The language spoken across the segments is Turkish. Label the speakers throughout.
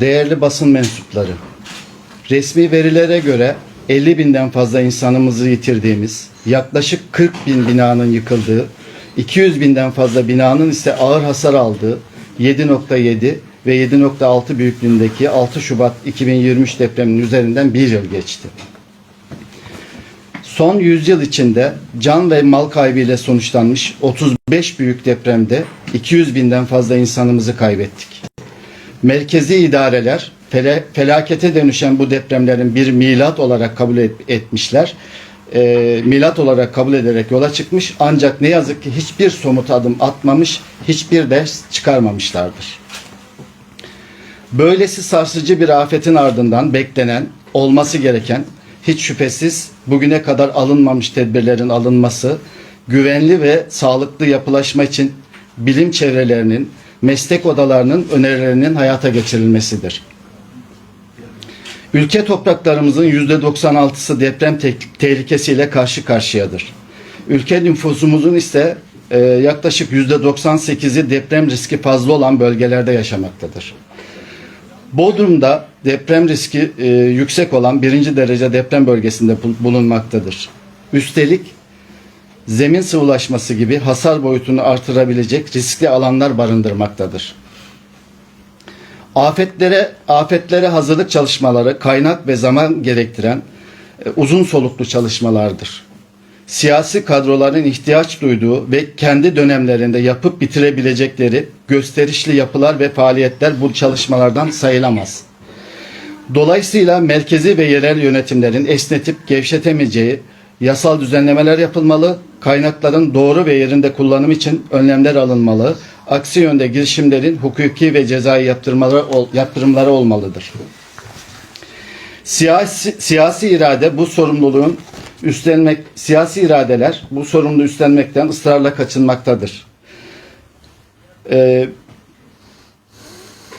Speaker 1: Değerli basın mensupları, resmi verilere göre 50 binden fazla insanımızı yitirdiğimiz, yaklaşık 40 bin binanın yıkıldığı, 200 binden fazla binanın ise ağır hasar aldığı 7.7 ve 7.6 büyüklüğündeki 6 Şubat 2023 depreminin üzerinden bir yıl geçti. Son yüzyıl içinde can ve mal kaybıyla sonuçlanmış 35 büyük depremde 200 binden fazla insanımızı kaybettik. Merkezi idareler felakete dönüşen bu depremlerin bir milat olarak kabul et- etmişler. Ee, milat olarak kabul ederek yola çıkmış ancak ne yazık ki hiçbir somut adım atmamış, hiçbir ders çıkarmamışlardır. Böylesi sarsıcı bir afetin ardından beklenen, olması gereken hiç şüphesiz bugüne kadar alınmamış tedbirlerin alınması, güvenli ve sağlıklı yapılaşma için bilim çevrelerinin, meslek odalarının önerilerinin hayata geçirilmesidir. Ülke topraklarımızın %96'sı deprem te- tehlikesiyle karşı karşıyadır. Ülke nüfusumuzun ise e, yaklaşık %98'i deprem riski fazla olan bölgelerde yaşamaktadır. Bodrum'da deprem riski e, yüksek olan birinci derece deprem bölgesinde bul- bulunmaktadır. Üstelik zemin sıvılaşması gibi hasar boyutunu artırabilecek riskli alanlar barındırmaktadır. Afetlere afetlere hazırlık çalışmaları kaynak ve zaman gerektiren e, uzun soluklu çalışmalardır. Siyasi kadroların ihtiyaç duyduğu ve kendi dönemlerinde yapıp bitirebilecekleri gösterişli yapılar ve faaliyetler bu çalışmalardan sayılamaz. Dolayısıyla merkezi ve yerel yönetimlerin esnetip gevşetemeyeceği yasal düzenlemeler yapılmalı, kaynakların doğru ve yerinde kullanımı için önlemler alınmalı, aksi yönde girişimlerin hukuki ve cezai yaptırımları, yaptırımları olmalıdır. Siyasi, siyasi irade bu sorumluluğun üstlenmek, siyasi iradeler bu sorumluluğu üstlenmekten ısrarla kaçınmaktadır. Ee,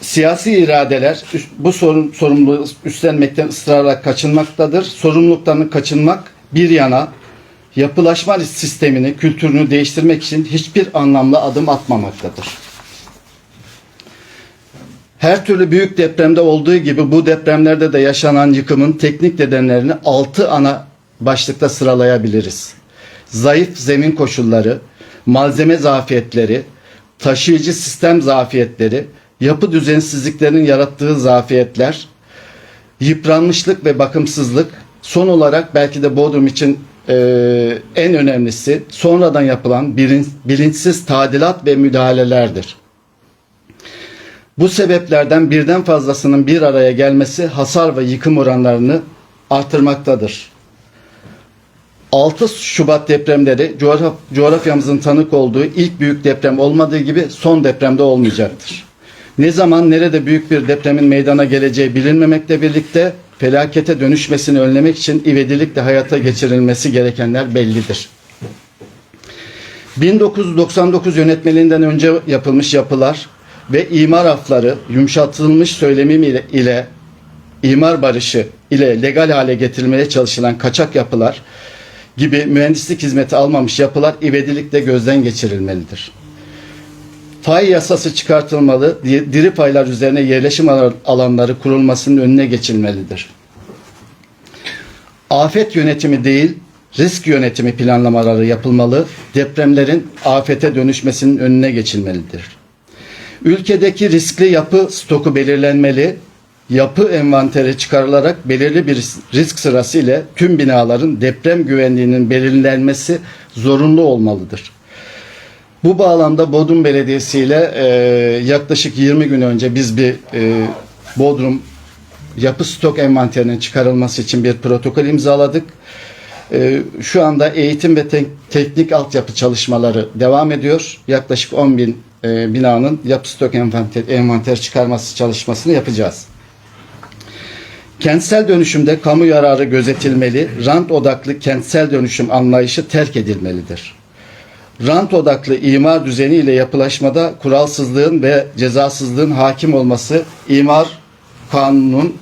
Speaker 1: siyasi iradeler bu sorumluluğu üstlenmekten ısrarla kaçınmaktadır. Sorumluluklarını kaçınmak bir yana yapılaşma sistemini, kültürünü değiştirmek için hiçbir anlamlı adım atmamaktadır. Her türlü büyük depremde olduğu gibi bu depremlerde de yaşanan yıkımın teknik nedenlerini 6 ana başlıkta sıralayabiliriz. Zayıf zemin koşulları, malzeme zafiyetleri, taşıyıcı sistem zafiyetleri, yapı düzensizliklerinin yarattığı zafiyetler, yıpranmışlık ve bakımsızlık, son olarak belki de Bodrum için e, en önemlisi sonradan yapılan bilin- bilinçsiz tadilat ve müdahalelerdir. Bu sebeplerden birden fazlasının bir araya gelmesi hasar ve yıkım oranlarını artırmaktadır. 6 Şubat depremleri coğraf- coğrafyamızın tanık olduğu ilk büyük deprem olmadığı gibi son depremde olmayacaktır. Ne zaman nerede büyük bir depremin meydana geleceği bilinmemekle birlikte felakete dönüşmesini önlemek için ivedilikle hayata geçirilmesi gerekenler bellidir. 1999 yönetmeliğinden önce yapılmış yapılar ve imar afları yumuşatılmış söylemim ile, ile imar barışı ile legal hale getirilmeye çalışılan kaçak yapılar gibi mühendislik hizmeti almamış yapılar ivedilikle gözden geçirilmelidir. Fay yasası çıkartılmalı, di- diri paylar üzerine yerleşim alan- alanları kurulmasının önüne geçilmelidir. Afet yönetimi değil, risk yönetimi planlamaları yapılmalı, depremlerin afete dönüşmesinin önüne geçilmelidir. Ülkedeki riskli yapı stoku belirlenmeli, yapı envanteri çıkarılarak belirli bir ris- risk sırası ile tüm binaların deprem güvenliğinin belirlenmesi zorunlu olmalıdır. Bu bağlamda Bodrum Belediyesi ile e, yaklaşık 20 gün önce biz bir e, Bodrum yapı stok envanterinin çıkarılması için bir protokol imzaladık. E, şu anda eğitim ve tek- teknik altyapı çalışmaları devam ediyor. Yaklaşık 10 bin e, binanın yapı stok envanter, envanter çıkarması çalışmasını yapacağız. Kentsel dönüşümde kamu yararı gözetilmeli, rant odaklı kentsel dönüşüm anlayışı terk edilmelidir. Rant odaklı imar düzeni ile yapılaşmada kuralsızlığın ve cezasızlığın hakim olması imar kanunun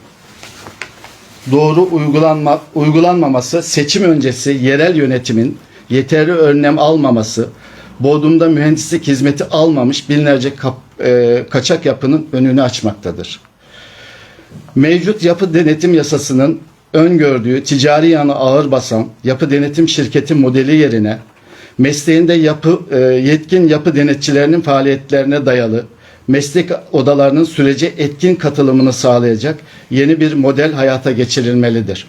Speaker 1: doğru uygulanma, uygulanmaması, seçim öncesi yerel yönetimin yeterli önlem almaması, Bodrum'da mühendislik hizmeti almamış binlerce kap- e, kaçak yapının önünü açmaktadır. Mevcut yapı denetim yasasının öngördüğü ticari yanı ağır basan yapı denetim şirketi modeli yerine mesleğinde yapı e, yetkin yapı denetçilerinin faaliyetlerine dayalı meslek odalarının sürece etkin katılımını sağlayacak yeni bir model hayata geçirilmelidir.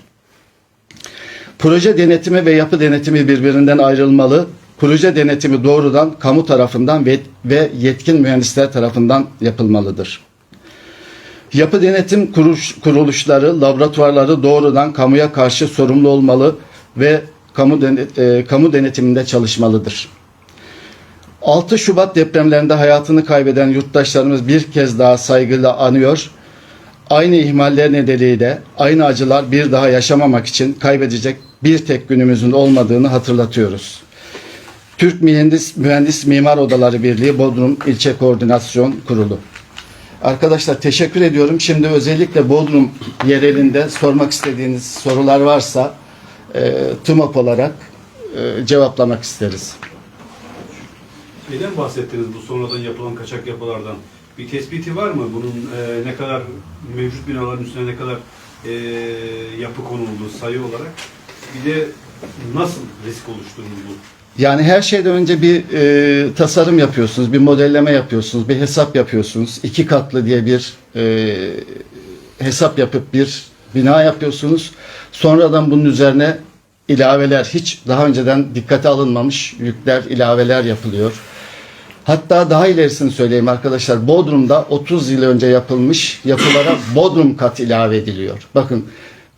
Speaker 1: Proje denetimi ve yapı denetimi birbirinden ayrılmalı. Proje denetimi doğrudan kamu tarafından ve, ve yetkin mühendisler tarafından yapılmalıdır. Yapı denetim kuruş, kuruluşları, laboratuvarları doğrudan kamuya karşı sorumlu olmalı ve kamu, denet, e, kamu denetiminde çalışmalıdır. 6 Şubat depremlerinde hayatını kaybeden yurttaşlarımız bir kez daha saygıyla anıyor. Aynı ihmaller nedeniyle aynı acılar bir daha yaşamamak için kaybedecek bir tek günümüzün olmadığını hatırlatıyoruz. Türk Mühendis, Mühendis Mimar Odaları Birliği Bodrum İlçe Koordinasyon Kurulu. Arkadaşlar teşekkür ediyorum. Şimdi özellikle Bodrum yerelinde sormak istediğiniz sorular varsa e, TUMOP olarak e, cevaplamak isteriz.
Speaker 2: Neden bahsettiniz bu sonradan yapılan kaçak yapılardan? Bir tespiti var mı? Bunun e, ne kadar mevcut binaların üstüne ne kadar e, yapı konuldu sayı olarak? Bir de nasıl risk oluşturuldu?
Speaker 1: Yani her şeyden önce bir e, tasarım yapıyorsunuz, bir modelleme yapıyorsunuz, bir hesap yapıyorsunuz. İki katlı diye bir e, hesap yapıp bir bina yapıyorsunuz. Sonradan bunun üzerine ilaveler, hiç daha önceden dikkate alınmamış yükler, ilaveler yapılıyor. Hatta daha ilerisini söyleyeyim arkadaşlar. Bodrum'da 30 yıl önce yapılmış yapılara Bodrum kat ilave ediliyor. Bakın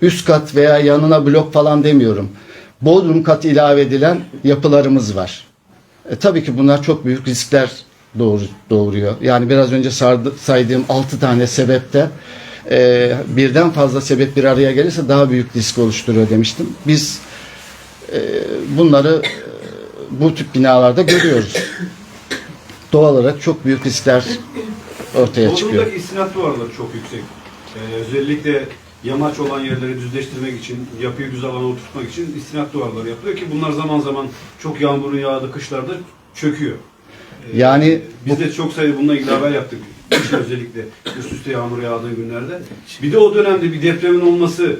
Speaker 1: üst kat veya yanına blok falan demiyorum. Bodrum kat ilave edilen yapılarımız var. E, tabii ki bunlar çok büyük riskler doğur, doğuruyor. Yani biraz önce sardı, saydığım 6 tane sebepte e, birden fazla sebep bir araya gelirse daha büyük risk oluşturuyor demiştim. Biz bunları e, bu tip binalarda görüyoruz. Doğal olarak çok büyük riskler ortaya çıkıyor.
Speaker 2: Bodrum'daki istinat duvarları çok yüksek. E, özellikle yamaç olan yerleri düzleştirmek için, yapıyı düz alana oturtmak için istinat duvarları yapılıyor ki bunlar zaman zaman çok yağmurun yağdığı kışlarda çöküyor. E,
Speaker 1: Yani
Speaker 2: biz de çok sayıda bununla ilgili haber yaptık. Özellikle üst üste yağmur yağdığı günlerde. Bir de o dönemde bir depremin olması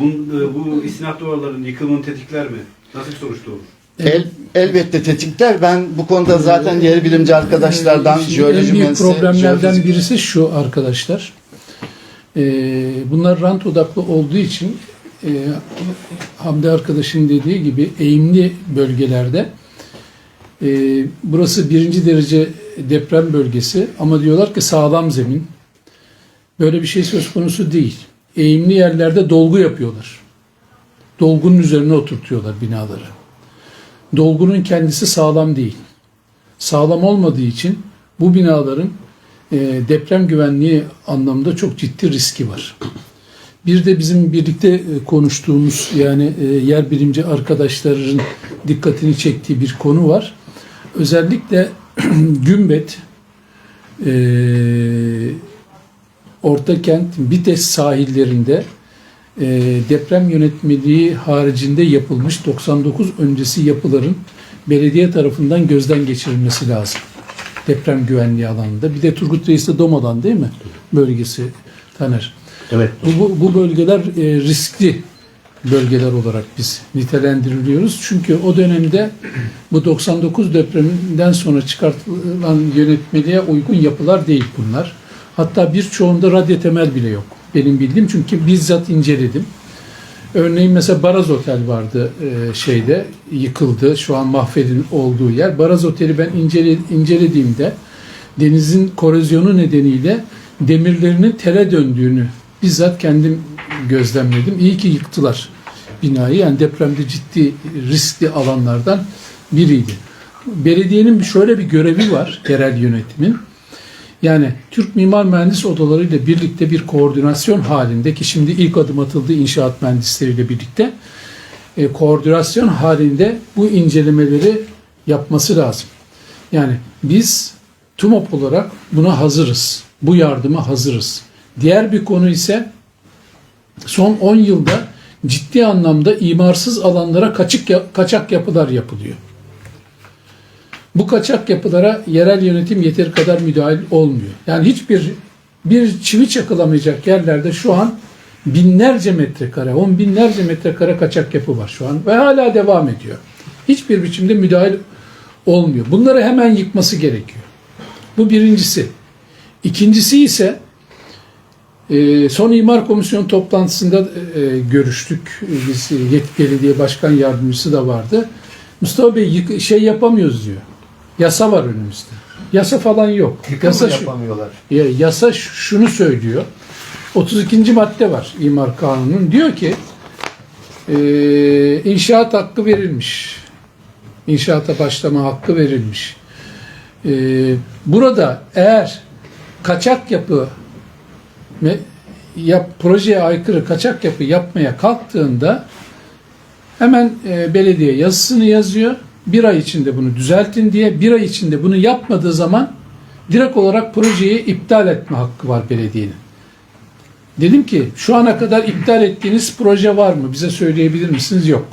Speaker 2: bu, bu istinat duvarların yıkımını tetikler mi? Nasıl bir sonuç doğurur?
Speaker 1: El, elbette tetikler. Ben bu konuda zaten yer bilimci arkadaşlardan,
Speaker 3: Şimdi
Speaker 1: jeoloji
Speaker 3: en büyük
Speaker 1: mühendisi,
Speaker 3: problemlerden birisi şu arkadaşlar. Ee, bunlar rant odaklı olduğu için e, Hamdi arkadaşın dediği gibi eğimli bölgelerde e, burası birinci derece deprem bölgesi ama diyorlar ki sağlam zemin. Böyle bir şey söz konusu değil. Eğimli yerlerde dolgu yapıyorlar. Dolgunun üzerine oturtuyorlar binaları. Dolgunun kendisi sağlam değil. Sağlam olmadığı için bu binaların e, deprem güvenliği anlamda çok ciddi riski var. Bir de bizim birlikte e, konuştuğumuz yani e, yer bilimci arkadaşların dikkatini çektiği bir konu var. Özellikle Gümbet, Ortakent, Bites sahillerinde e, deprem yönetmeliği haricinde yapılmış 99 öncesi yapıların belediye tarafından gözden geçirilmesi lazım. Deprem güvenliği alanında. Bir de Turgut Reis'te Doma'dan değil mi? Bölgesi Taner.
Speaker 4: Evet.
Speaker 3: Bu, bu, bu bölgeler e, riskli bölgeler olarak biz nitelendiriliyoruz. Çünkü o dönemde bu 99 depreminden sonra çıkartılan yönetmeliğe uygun yapılar değil bunlar. Hatta birçoğunda radyo temel bile yok. Benim bildiğim çünkü bizzat inceledim. Örneğin mesela Baraz Otel vardı e, şeyde yıkıldı. Şu an mahvedin olduğu yer. Baraz Oteli ben incele, incelediğimde denizin korozyonu nedeniyle demirlerinin tele döndüğünü bizzat kendim gözlemledim. İyi ki yıktılar binayı. Yani depremde ciddi riskli alanlardan biriydi. Belediyenin şöyle bir görevi var yerel yönetimin. Yani Türk Mimar Mühendis Odaları ile birlikte bir koordinasyon halinde ki şimdi ilk adım atıldı inşaat mühendisleriyle birlikte e, koordinasyon halinde bu incelemeleri yapması lazım. Yani biz TUMOP olarak buna hazırız. Bu yardıma hazırız. Diğer bir konu ise son 10 yılda ciddi anlamda imarsız alanlara kaçık kaçak yapılar yapılıyor. Bu kaçak yapılara yerel yönetim yeteri kadar müdahil olmuyor. Yani hiçbir bir çivi çakılamayacak yerlerde şu an binlerce metrekare, on binlerce metrekare kaçak yapı var şu an ve hala devam ediyor. Hiçbir biçimde müdahil olmuyor. Bunları hemen yıkması gerekiyor. Bu birincisi. İkincisi ise e, son imar komisyonu toplantısında e, görüştük. Biz e, Yet Belediye Başkan Yardımcısı da vardı. Mustafa Bey şey yapamıyoruz diyor. Yasa var önümüzde. Yasa falan yok.
Speaker 4: Yıkım
Speaker 3: Yasa
Speaker 4: yapamıyorlar?
Speaker 3: ya, yasa şunu söylüyor. 32. madde var imar kanunun. Diyor ki e, inşaat hakkı verilmiş. İnşaata başlama hakkı verilmiş. E, burada eğer kaçak yapı yap, projeye aykırı kaçak yapı yapmaya kalktığında hemen e, belediye yazısını yazıyor. Bir ay içinde bunu düzeltin diye. Bir ay içinde bunu yapmadığı zaman direkt olarak projeyi iptal etme hakkı var belediyenin. Dedim ki şu ana kadar iptal ettiğiniz proje var mı? Bize söyleyebilir misiniz? Yok.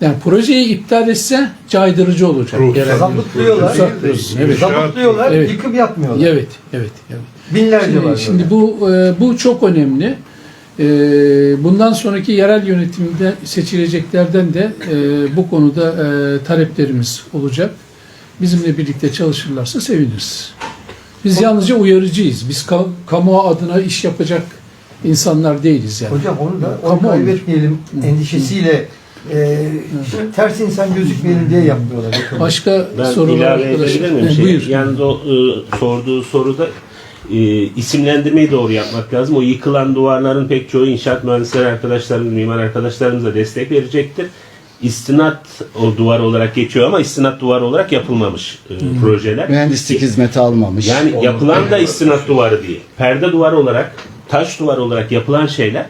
Speaker 3: Yani projeyi iptal etse caydırıcı olacak.
Speaker 4: Zabıtlıyorlar.
Speaker 3: Evet.
Speaker 4: Zabıtlıyorlar,
Speaker 3: Evet.
Speaker 4: yıkım yapmıyorlar.
Speaker 3: Evet, evet, evet.
Speaker 4: Binlerce
Speaker 3: Şimdi,
Speaker 4: var.
Speaker 3: şimdi bu e, bu çok önemli. E, bundan sonraki yerel yönetimde seçileceklerden de e, bu konuda e, taleplerimiz olacak. Bizimle birlikte çalışırlarsa seviniriz. Biz yalnızca uyarıcıyız. Biz ka- kamu adına iş yapacak insanlar değiliz yani.
Speaker 4: Hocam onu da
Speaker 3: Kamu
Speaker 4: onu
Speaker 3: olur.
Speaker 4: kaybetmeyelim endişesiyle e, ters insan gözükmeyelim diye yapmıyorlar.
Speaker 3: Başka
Speaker 5: Ben
Speaker 3: sorular
Speaker 5: ilave
Speaker 3: arkadaşlar.
Speaker 5: edebilir miyim? Şey,
Speaker 3: buyur.
Speaker 5: Yalnız o e, sorduğu soruda e, isimlendirmeyi doğru yapmak lazım. O yıkılan duvarların pek çoğu inşaat mühendisleri arkadaşlarımız, mimar arkadaşlarımız da destek verecektir. İstinat o duvar olarak geçiyor ama istinat duvar olarak yapılmamış e, projeler.
Speaker 1: Mühendislik hizmeti almamış.
Speaker 5: Yani yapılan da istinat duvarı değil. Perde duvarı olarak, taş duvar olarak yapılan şeyler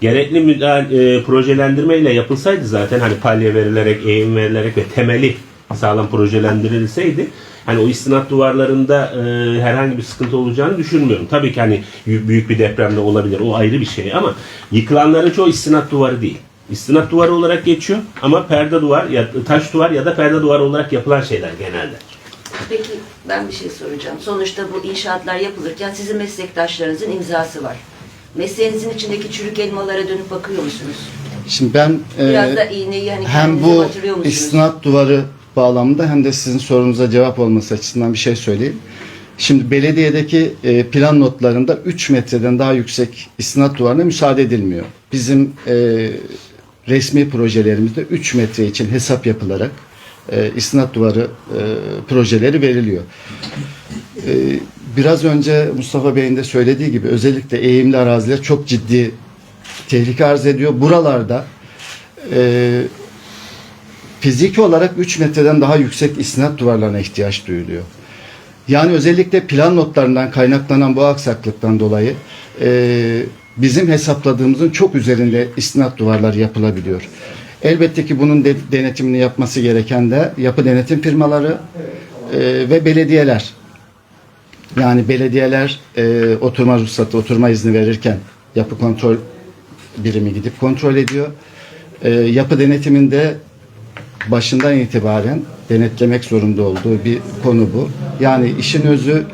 Speaker 5: gerekli müdahale, e, projelendirmeyle yapılsaydı zaten hani palye verilerek, eğim verilerek ve temeli sağlam projelendirilseydi hani o istinat duvarlarında e, herhangi bir sıkıntı olacağını düşünmüyorum. Tabii ki hani büyük bir depremde olabilir. O ayrı bir şey ama yıkılanların çoğu istinat duvarı değil. İstinat duvarı olarak geçiyor ama perde duvar ya taş duvar ya da perde duvar olarak yapılan şeyler genelde.
Speaker 6: Peki ben bir şey soracağım. Sonuçta bu inşaatlar yapılırken sizin meslektaşlarınızın imzası var. Mesleğinizin içindeki çürük elmalara dönüp bakıyor musunuz?
Speaker 1: Şimdi ben e,
Speaker 6: Biraz da iğneyi hani
Speaker 1: hem bu
Speaker 6: musunuz?
Speaker 1: istinat duvarı bağlamında hem de sizin sorunuza cevap olması açısından bir şey söyleyeyim. Şimdi belediyedeki e, plan notlarında 3 metreden daha yüksek istinat duvarına müsaade edilmiyor. Bizim e, resmi projelerimizde 3 metre için hesap yapılarak e, istinat duvarı e, projeleri veriliyor. Biraz önce Mustafa Bey'in de söylediği gibi özellikle eğimli araziler çok ciddi tehlike arz ediyor. Buralarda fiziki olarak 3 metreden daha yüksek istinat duvarlarına ihtiyaç duyuluyor. Yani özellikle plan notlarından kaynaklanan bu aksaklıktan dolayı e, bizim hesapladığımızın çok üzerinde istinat duvarları yapılabiliyor. Elbette ki bunun de- denetimini yapması gereken de yapı denetim firmaları e, ve belediyeler. Yani belediyeler e, oturma ruhsatı, oturma izni verirken yapı kontrol birimi gidip kontrol ediyor. E, yapı denetiminde başından itibaren denetlemek zorunda olduğu bir konu bu. Yani işin özü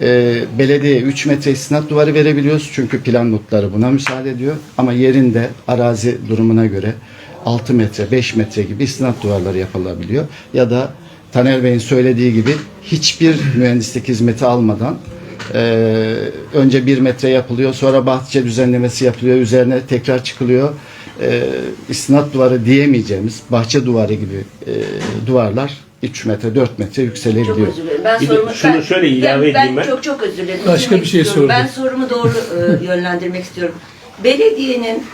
Speaker 1: e, belediye 3 metre istinat duvarı verebiliyoruz çünkü plan notları buna müsaade ediyor. Ama yerinde arazi durumuna göre 6 metre, 5 metre gibi istinat duvarları yapılabiliyor. Ya da Taner Bey'in söylediği gibi hiçbir mühendislik hizmeti almadan e, önce 1 metre yapılıyor, sonra bahçe düzenlemesi yapılıyor, üzerine tekrar çıkılıyor. E, istinat duvarı diyemeyeceğimiz bahçe duvarı gibi e, duvarlar 3 metre, 4 metre
Speaker 6: Çok
Speaker 1: yükselebiliyor.
Speaker 6: özür dilerim. Ben
Speaker 5: Bir de
Speaker 6: sorumu
Speaker 5: şunu
Speaker 6: ben,
Speaker 5: şöyle ilave
Speaker 6: ben,
Speaker 5: edeyim ben.
Speaker 6: Çok çok özür dilerim.
Speaker 3: Başka bir şey
Speaker 6: istiyorum. Ben sorumu doğru e, yönlendirmek istiyorum. Belediyenin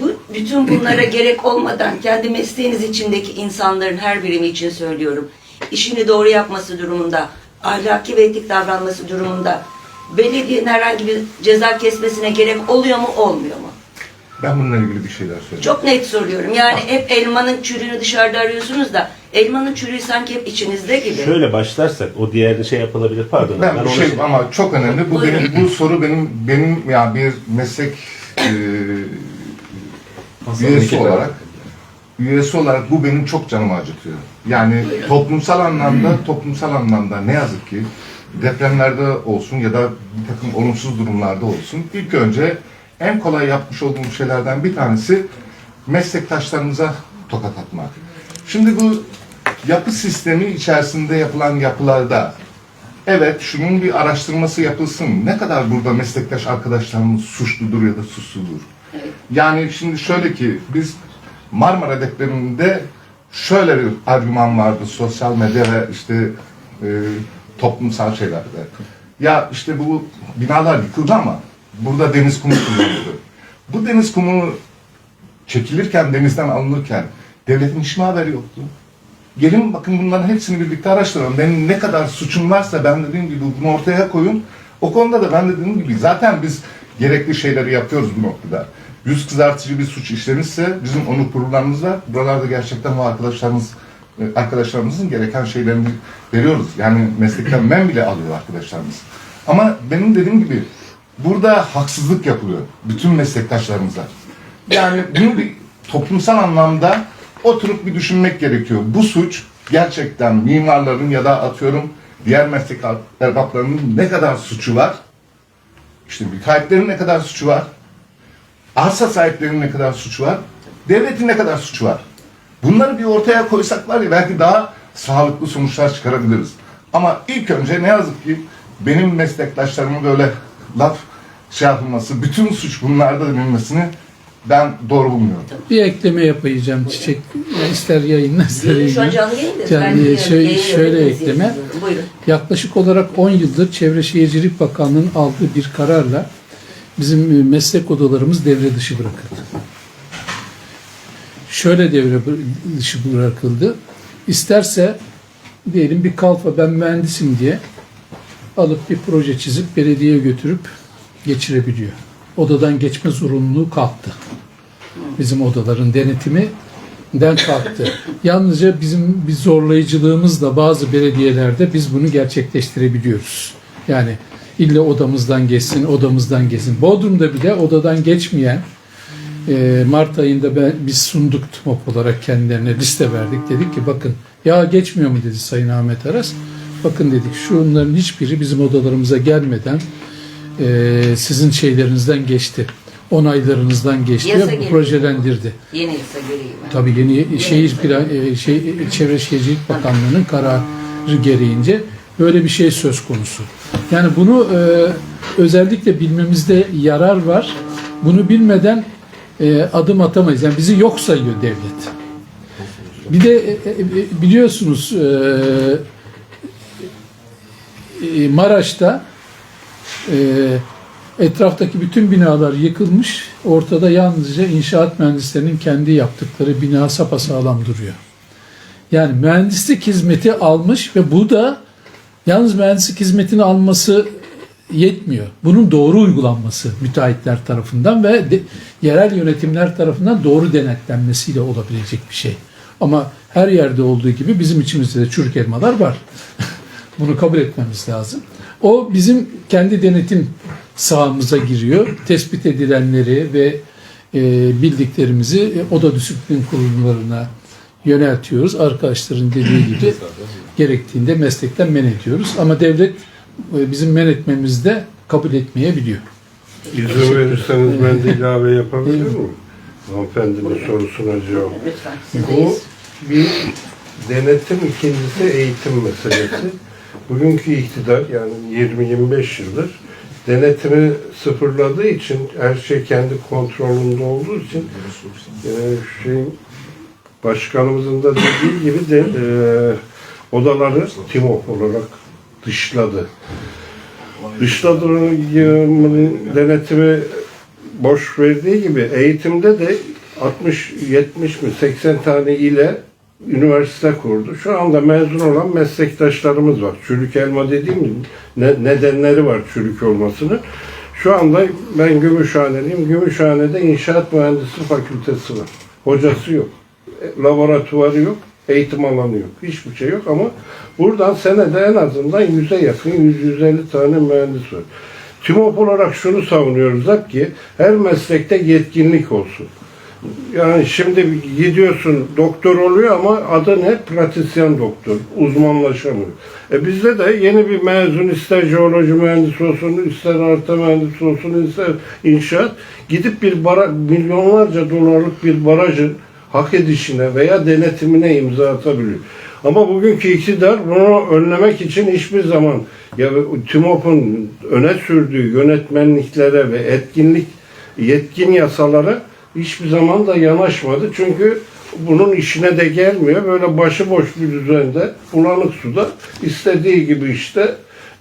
Speaker 6: bu bütün bunlara gerek olmadan kendi mesleğiniz içindeki insanların her birimi için söylüyorum. işini doğru yapması durumunda, ahlaki ve etik davranması durumunda belediyenin herhangi bir ceza kesmesine gerek oluyor mu, olmuyor mu?
Speaker 7: Ben bununla ilgili bir şeyler söyleyeyim.
Speaker 6: Çok net soruyorum. Yani hep elmanın çürüğünü dışarıda arıyorsunuz da elmanın çürüğü sanki hep içinizde gibi.
Speaker 5: Şöyle başlarsak o diğer şey yapılabilir pardon.
Speaker 7: Ben,
Speaker 5: onu
Speaker 7: bu şey ama çok önemli. Bu
Speaker 6: Buyurun.
Speaker 7: benim bu soru benim benim ya bir meslek e, üyesi olarak üyesi olarak bu benim çok canımı acıtıyor. Yani toplumsal anlamda toplumsal anlamda ne yazık ki depremlerde olsun ya da bir takım olumsuz durumlarda olsun ilk önce en kolay yapmış olduğumuz şeylerden bir tanesi meslektaşlarımıza tokat atmak. Şimdi bu yapı sistemi içerisinde yapılan yapılarda evet şunun bir araştırması yapılsın. Ne kadar burada meslektaş arkadaşlarımız suçludur ya da suçludur. Yani şimdi şöyle ki biz Marmara depreminde şöyle bir argüman vardı sosyal medya ve işte e, toplumsal şeylerde. Ya işte bu binalar yıkıldı ama burada deniz kumu kullanıldı. Bu deniz kumu çekilirken, denizden alınırken devletin hiç mi haberi yoktu? Gelin bakın bunların hepsini birlikte araştıralım. Benim ne kadar suçum varsa ben dediğim gibi bunu ortaya koyun. O konuda da ben dediğim gibi zaten biz gerekli şeyleri yapıyoruz bu noktada. Yüz kızartıcı bir suç işlemişse bizim onu kurullarımız var. Buralarda gerçekten o arkadaşlarımız arkadaşlarımızın gereken şeylerini veriyoruz. Yani meslekten men bile alıyor arkadaşlarımız. Ama benim dediğim gibi burada haksızlık yapılıyor bütün meslektaşlarımıza. Yani bunu bir toplumsal anlamda oturup bir düşünmek gerekiyor. Bu suç gerçekten mimarların ya da atıyorum diğer meslek erbaplarının ne kadar suçu var? İşte müteahhitlerin ne kadar suçu var? Arsa sahiplerinin ne kadar suçu var? Devletin ne kadar suçu var? Bunları bir ortaya koysak var ya belki daha sağlıklı sonuçlar çıkarabiliriz. Ama ilk önce ne yazık ki benim meslektaşlarıma böyle laf şey yapılması, bütün suç bunlarda denilmesini ben doğru bulmuyorum.
Speaker 3: Bir ekleme yapacağım Çiçek. Ya ister yayınla ister
Speaker 6: Şu an
Speaker 3: yayınla.
Speaker 6: canlı yayındayız.
Speaker 3: Canlı
Speaker 6: Ben
Speaker 3: yayın- şöyle-
Speaker 6: yayın
Speaker 3: şöyle
Speaker 6: yönetmenizi
Speaker 3: ekleme.
Speaker 6: Buyurun.
Speaker 3: Yaklaşık olarak 10 yıldır Çevre Şehircilik Bakanlığı'nın aldığı bir kararla bizim e, meslek odalarımız devre dışı bırakıldı. Şöyle devre bı- dışı bırakıldı. İsterse diyelim bir kalfa ben mühendisim diye alıp bir proje çizip belediyeye götürüp geçirebiliyor. Odadan geçme zorunluluğu kalktı. Bizim odaların denetimi den kalktı. Yalnızca bizim bir zorlayıcılığımızla bazı belediyelerde biz bunu gerçekleştirebiliyoruz. Yani illa odamızdan geçsin, odamızdan geçsin. Bodrum'da bile odadan geçmeyen e, Mart ayında ben, biz sunduk TMOP olarak kendilerine liste verdik. Dedik ki bakın ya geçmiyor mu dedi Sayın Ahmet Aras. Bakın dedik şunların hiçbiri bizim odalarımıza gelmeden e, sizin şeylerinizden geçti. Onaylarınızdan geçti
Speaker 6: Yasa gereği.
Speaker 3: projelendirdi.
Speaker 6: Yeni yasa gereği mi?
Speaker 3: Tabii yeni şehir plan, e, şey, Çevre Şehircilik Bakanlığı'nın kararı gereğince böyle bir şey söz konusu. Yani bunu e, özellikle bilmemizde yarar var. Bunu bilmeden e, adım atamayız. Yani bizi yok sayıyor devlet. Bir de e, e, biliyorsunuz e, e, Maraş'ta e, etraftaki bütün binalar yıkılmış. Ortada yalnızca inşaat mühendislerinin kendi yaptıkları bina sapasağlam duruyor. Yani mühendislik hizmeti almış ve bu da yalnız mühendislik hizmetini alması yetmiyor. Bunun doğru uygulanması müteahhitler tarafından ve de- yerel yönetimler tarafından doğru denetlenmesiyle olabilecek bir şey. Ama her yerde olduğu gibi bizim içimizde de çürük elmalar var. Bunu kabul etmemiz lazım. O bizim kendi denetim sahamıza giriyor. Tespit edilenleri ve e, bildiklerimizi e, oda disiplin kurumlarına yöneltiyoruz. Arkadaşların dediği gibi gerektiğinde meslekten men ediyoruz. Ama devlet e, bizim men etmemizde kabul etmeyebiliyor.
Speaker 8: İzin verirseniz ben de ilave yapabilir miyim? Hanımefendinin sorusuna cevap.
Speaker 6: Lütfen.
Speaker 8: Bu bir denetim, ikincisi eğitim meselesi. Bugünkü iktidar yani 20-25 yıldır denetimi sıfırladığı için her şey kendi kontrolünde olduğu için e, şey başkanımızın da dediği gibi de e, odaları TİMOP olarak dışladı. Dışladığının denetimi boş verdiği gibi eğitimde de 60, 70 mi 80 tane ile üniversite kurdu. Şu anda mezun olan meslektaşlarımız var. Çürük elma dediğim ne, nedenleri var çürük olmasının. Şu anda ben Gümüşhaneliyim. Gümüşhane'de inşaat mühendisi fakültesi var. Hocası yok. E, Laboratuvarı yok. Eğitim alanı yok. Hiçbir şey yok ama buradan senede en azından 100'e yakın 100-150 tane mühendis var. TÜMOP olarak şunu savunuyoruz hep ki her meslekte yetkinlik olsun. Yani şimdi gidiyorsun doktor oluyor ama adı ne? Pratisyen doktor. Uzmanlaşamıyor. E bizde de yeni bir mezun ister jeoloji mühendisi olsun, ister harita mühendisi olsun, ister inşaat gidip bir bara, milyonlarca dolarlık bir barajın hak edişine veya denetimine imza atabiliyor. Ama bugünkü iktidar bunu önlemek için hiçbir zaman ya TÜMOP'un öne sürdüğü yönetmenliklere ve etkinlik yetkin yasalara hiçbir zaman da yanaşmadı. Çünkü bunun işine de gelmiyor. Böyle başıboş bir düzende, bulanık suda istediği gibi işte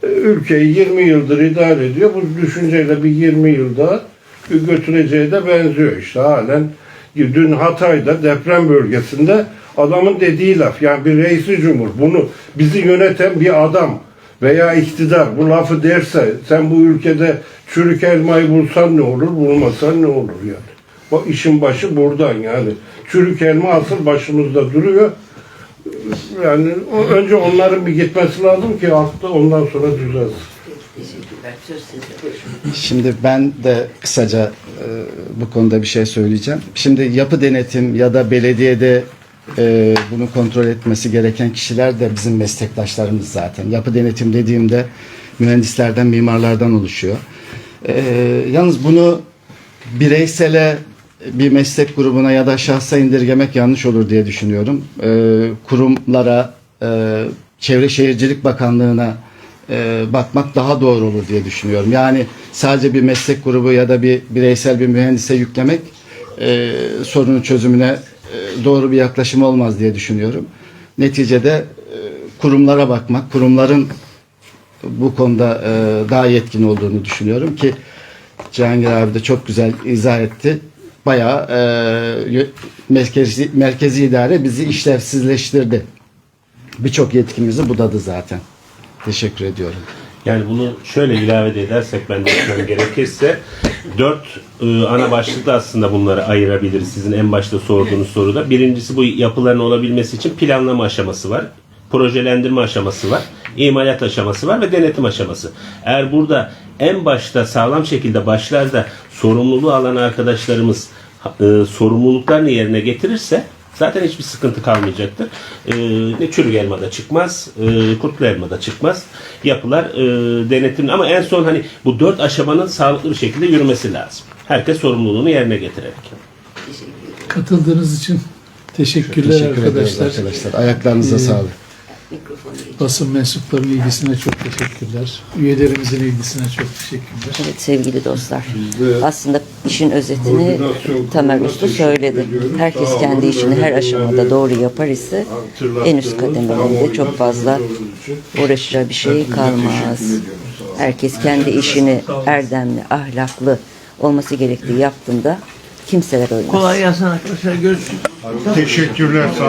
Speaker 8: e, ülkeyi 20 yıldır idare ediyor. Bu düşünceyle bir 20 yılda götüreceği de benziyor işte halen. Dün Hatay'da deprem bölgesinde adamın dediği laf yani bir reisi cumhur bunu bizi yöneten bir adam veya iktidar bu lafı derse sen bu ülkede çürük elmayı bulsan ne olur bulmasan ne olur yani. O işin başı buradan yani. Çürük elma asıl başımızda duruyor. Yani o, önce onların bir gitmesi lazım ki aklı ondan sonra düzelsin.
Speaker 6: Teşekkürler. Söz sizde.
Speaker 1: Şimdi ben de kısaca e, bu konuda bir şey söyleyeceğim. Şimdi yapı denetim ya da belediyede e, bunu kontrol etmesi gereken kişiler de bizim meslektaşlarımız zaten. Yapı denetim dediğimde mühendislerden, mimarlardan oluşuyor. E, yalnız bunu bireysele bir meslek grubuna ya da şahsa indirgemek yanlış olur diye düşünüyorum. E, kurumlara, e, Çevre Şehircilik Bakanlığı'na e, bakmak daha doğru olur diye düşünüyorum. Yani sadece bir meslek grubu ya da bir bireysel bir mühendise yüklemek e, sorunun çözümüne e, doğru bir yaklaşım olmaz diye düşünüyorum. Neticede e, kurumlara bakmak, kurumların bu konuda daha yetkin olduğunu düşünüyorum ki Cihangir abi de çok güzel izah etti. Bayağı e, merkezi, merkezi idare bizi işlevsizleştirdi. Birçok yetkimizi budadı zaten. Teşekkür ediyorum.
Speaker 5: Yani bunu şöyle ilave de edersek ben de etmem gerekirse dört e, ana başlıkta aslında bunları ayırabiliriz sizin en başta sorduğunuz soruda. Birincisi bu yapıların olabilmesi için planlama aşaması var. Projelendirme aşaması var. imalat aşaması var ve denetim aşaması. Eğer burada en başta sağlam şekilde başlarda sorumluluğu alan arkadaşlarımız e, sorumluluklarını yerine getirirse zaten hiçbir sıkıntı kalmayacaktır. E, ne çürük elma da çıkmaz, e, kurtlu elma da çıkmaz. Yapılar e, denetim ama en son hani bu dört aşamanın sağlıklı bir şekilde yürümesi lazım. Herkes sorumluluğunu yerine getirerek.
Speaker 3: Katıldığınız için teşekkürler
Speaker 1: Teşekkür
Speaker 3: arkadaşlar.
Speaker 1: arkadaşlar. Ayaklarınıza
Speaker 3: Ee,
Speaker 1: sağlık.
Speaker 3: Basın mensuplarının ilgisine çok teşekkürler. Üyelerimizin ilgisine çok teşekkürler.
Speaker 6: Evet sevgili dostlar. Aslında işin özetini Tamer Usta söyledi. Herkes kendi işini her aşamada doğru yapar ise en üst kademelerinde çok fazla uğraşacağı bir şey kalmaz. Herkes kendi işini erdemli, ahlaklı olması gerektiği yaptığında kimseler ölmez.
Speaker 4: Kolay gelsin arkadaşlar. Görüşürüz.
Speaker 8: Teşekkürler. Sağ